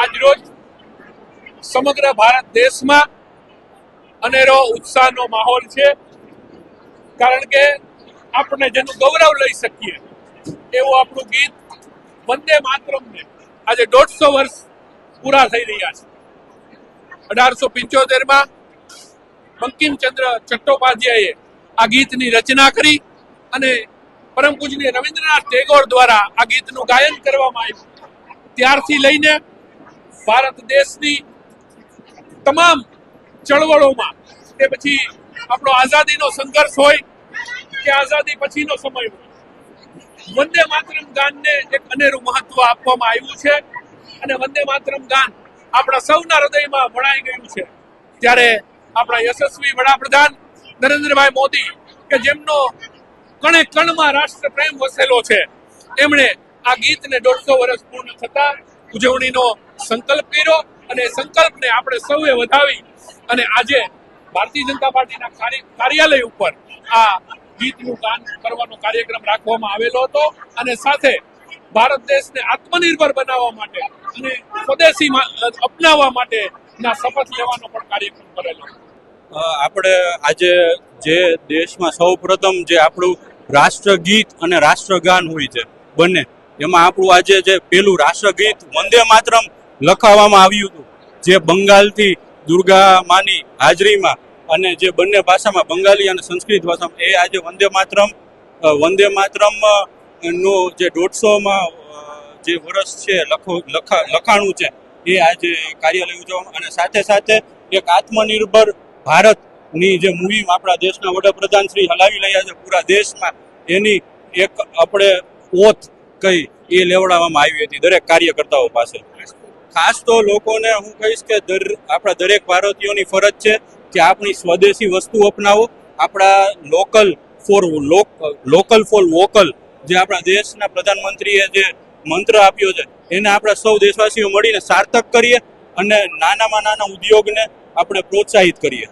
આજ રોજ સમગ્ર ભારત દેશમાં અનેરો ઉત્સાહનો માહોલ છે. કારણ કે આપણે જેનું ગૌરવ લઈ શકીએ એવું આપણું ગીત વંદે માતરમને આજે દોઢસો વર્ષ પૂરા થઈ રહ્યા છે. અઢારસો પંચોતેરમાં બંકિમચંદ્ર ચટ્ટોપાધ્યાયે આ ગીતની રચના કરી અને પરમ પૂજનીય રવિન્દ્રનાથ ટેગોર દ્વારા આ ગીતનું ગાયન કરવામાં આવ્યું. ત્યારથી લઈને ભારત દેશની તમામ ચળવળોમાં તે પછી આપણો આઝાદીનો સંઘર્ષ હોય કે આઝાદી પછીનો સમય હોય. વંદે માતરમ ગાનને એક અનેરું મહત્વ આપવામાં આવ્યું છે અને વંદે માતરમ ગાન આપણા સૌના હૃદયમાં વણાઈ ગયું છે. ત્યારે આપણા યશસ્વી વડાપ્રધાન નરેન્દ્રભાઈ મોદી કે જેમનો કણે કણમાં રાષ્ટ્ર પ્રેમ વસેલો છે, એમણે આ ગીતને દોઢસો વર્ષ પૂર્ણ થતા ઉજવણીનો સંકલ્પ કર્યો અને સંકલ્પને આપણે સૌએ વધાવી અને આજે ભારતીય જનતા પાર્ટીના કાર્યાલય ઉપર આ ગીતનું ગાન કરવાનો કાર્યક્રમ રાખવામાં આવેલો હતો અને સાથે ભારત દેશને આત્મનિર્ભર બનાવવા માટે અને સ્વદેશી અપનાવવા માટેના શપથ લેવાનો પણ કાર્યક્રમ કરેલો આપણે આજે જે દેશમાં સૌ પ્રથમ જે આપણું રાષ્ટ્રગીત અને રાષ્ટ્રગાન હોય છે, બંને એમાં આપણું આજે જે પેલું રાષ્ટ્રગીત વંદે માતરમ લખાવવામાં આવ્યું હતું, જે બંગાળથી દુર્ગા માની હાજરીમાં અને જે બંને ભાષામાં બંગાળી અને સંસ્કૃત ભાષામાં, એ આજે વંદે માતરમ વંદે માતરમનું નો જે દોઢસોમાં જે વર્ષ છે, લખો, લખા, લખાણું છે, એ આજે કાર્યાલય ઉજવવામાં અને સાથે સાથે એક આત્મનિર્ભર ભારતની જે મુહિમ આપણા દેશના વડાપ્રધાન શ્રી હલાવી રહ્યા છે, પૂરા દેશમાં, એની એક આપણે ઓથ કઈ એ લેવડાવવામાં આવી હતી દરેક કાર્યકર્તાઓ પાસે. ખાસ તો લોકોને હું કહીશ કે દર આપણા દરેક ભારતીયોની ફરજ છે કે આપણી સ્વદેશી વસ્તુ અપનાવો. આપણા local for local for vocal જે આપણા દેશના પ્રધાનમંત્રીએ જે મંત્ર આપ્યો છે એને આપણે સૌ દેશવાસીઓ મળીને સાર્થક કરીએ અને નાનામાં નાના ઉદ્યોગને આપણે પ્રોત્સાહિત કરીએ.